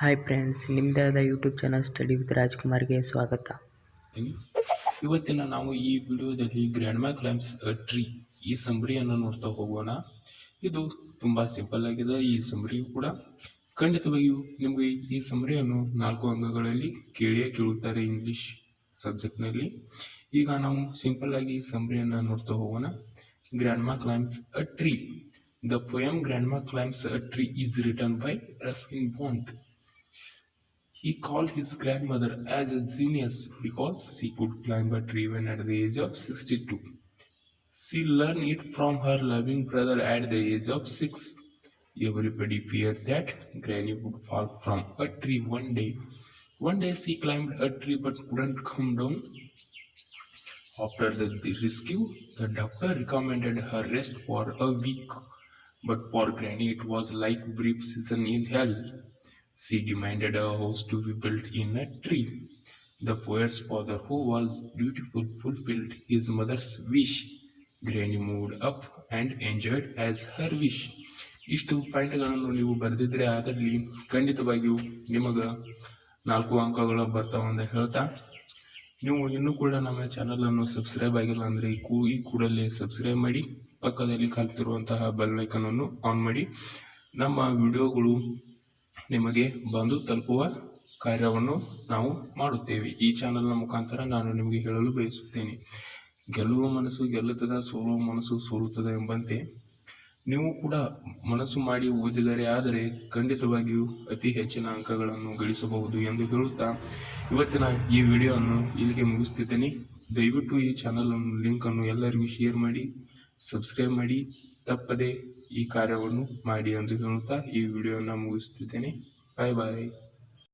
Hi friends ನಿಮ್ಮದೇ ಆದ YouTube channel study with ರಾಜ್ಕುಮಾರ್ಗೆ ಸ್ವಾಗತ. ಇವತ್ತಿನ ನಾವು ಈ ವಿಡಿಯೋದಲ್ಲಿ ಗ್ರ್ಯಾಂಡ್ ಮ್ಯಾಕ್ ಕ್ಲೈಮ್ಸ್ ಟ್ರೀ ಈ ಸಂಬರಿಯನ್ನು ನೋಡ್ತಾ ಹೋಗೋಣ. ಇದು ತುಂಬಾ ಸಿಂಪಲ್ ಆಗಿದೆ, ಈ ಸಂಬರಿಯು ಕೂಡ ಖಂಡಿತವಾಗಿಯೂ ನಿಮಗೆ ಈ ಸಂಬರಿಯನ್ನು ನಾಲ್ಕು ಅಂಗಗಳಲ್ಲಿ ಕೇಳಿಯೇ ಕೇಳುತ್ತಾರೆ ಇಂಗ್ಲಿಷ್ ಸಬ್ಜೆಕ್ಟ್ನಲ್ಲಿ ಈಗ ನಾವು ಸಿಂಪಲ್ ಆಗಿ ಈ ಸಂಬರಿಯನ್ನು ನೋಡ್ತಾ ಹೋಗೋಣ. Grandma climbs a tree the poem grandma climbs a tree is written by Ruskin Bond He called his grandmother as a genius because she could climb a tree when at the age of 62. She learned it from her loving brother at the age of 6. Everybody feared that Granny would fall from a tree one day. One day she climbed a tree but couldn't come down. After the, rescue, the doctor recommended her rest for a week. But for Granny, it was like brief season in hell. She demanded a house to be built in a tree. The poet's father, who was dutiful, fulfilled his mother's wish. Granny moved up and enjoyed as her wish. ಇಷ್ಟು ಪಾಯಿಂಟ್ಗಳನ್ನು ನೀವು ಬರೆದಿದ್ರೆ ಅದರಲ್ಲಿ ಖಂಡಿತವಾಗಿಯೂ ನಿಮಗೆ ನಾಲ್ಕು ಅಂಕಗಳು ಬರ್ತಾವಂತ ಹೇಳ್ತಾ ನೀವು ಇನ್ನೂ ಕೂಡ ನಮ್ಮ ಚಾನಲನ್ನು ಸಬ್ಸ್ಕ್ರೈಬ್ ಆಗಿಲ್ಲ ಅಂದರೆ ಈ ಕೂ- ಈ ಕೂಡಲೇ ಸಬ್ಸ್ಕ್ರೈಬ್ ಮಾಡಿ ಪಕ್ಕದಲ್ಲಿ ಕಲ್ತಿರುವಂತಹ ಬೆಲ್ ಆನ್ ಮಾಡಿ ನಮ್ಮ ವಿಡಿಯೋಗಳು ನಿಮಗೆ ಬಂದು ತಲುಪುವ ಕಾರ್ಯವನ್ನು ನಾವು ಮಾಡುತ್ತೇವೆ. ಈ ಚಾನಲ್ನ ಮುಖಾಂತರ ನಾನು ನಿಮಗೆ ಹೇಳಲು ಬಯಸುತ್ತೇನೆ. ಗೆಲ್ಲುವ ಮನಸ್ಸು ಗೆಲ್ಲುತ್ತದೆ, ಸೋಲುವ ಮನಸ್ಸು ಸೋಲುತ್ತದೆ ಎಂಬಂತೆ ನೀವು ಕೂಡ ಮನಸ್ಸು ಮಾಡಿ ಓದಿದರೆ ಆದರೆ ಖಂಡಿತವಾಗಿಯೂ ಅತಿ ಹೆಚ್ಚಿನ ಅಂಕಗಳನ್ನು ಗಳಿಸಬಹುದು ಎಂದು ಹೇಳುತ್ತಾ ಇವತ್ತಿನ ಈ ವಿಡಿಯೋವನ್ನು ಇಲ್ಲಿಗೆ ಮುಗಿಸ್ತಿದ್ದೇನೆ ದಯವಿಟ್ಟು ಈ ಚಾನಲ್ ಲಿಂಕನ್ನು ಎಲ್ಲರಿಗೂ ಶೇರ್ ಮಾಡಿ, ಸಬ್ಸ್ಕ್ರೈಬ್ ಮಾಡಿ. ತಪ್ಪದೆ ಈ ಕಾರ್ಯವನ್ನು ಮಾಡಿ ಎಂದು ಹೇಳುತ್ತಾ ಈ ವಿಡಿಯೋನ ಮುಗಿಸುತ್ತಿದ್ದೇನೆ. ಬಾಯ್ ಬಾಯ್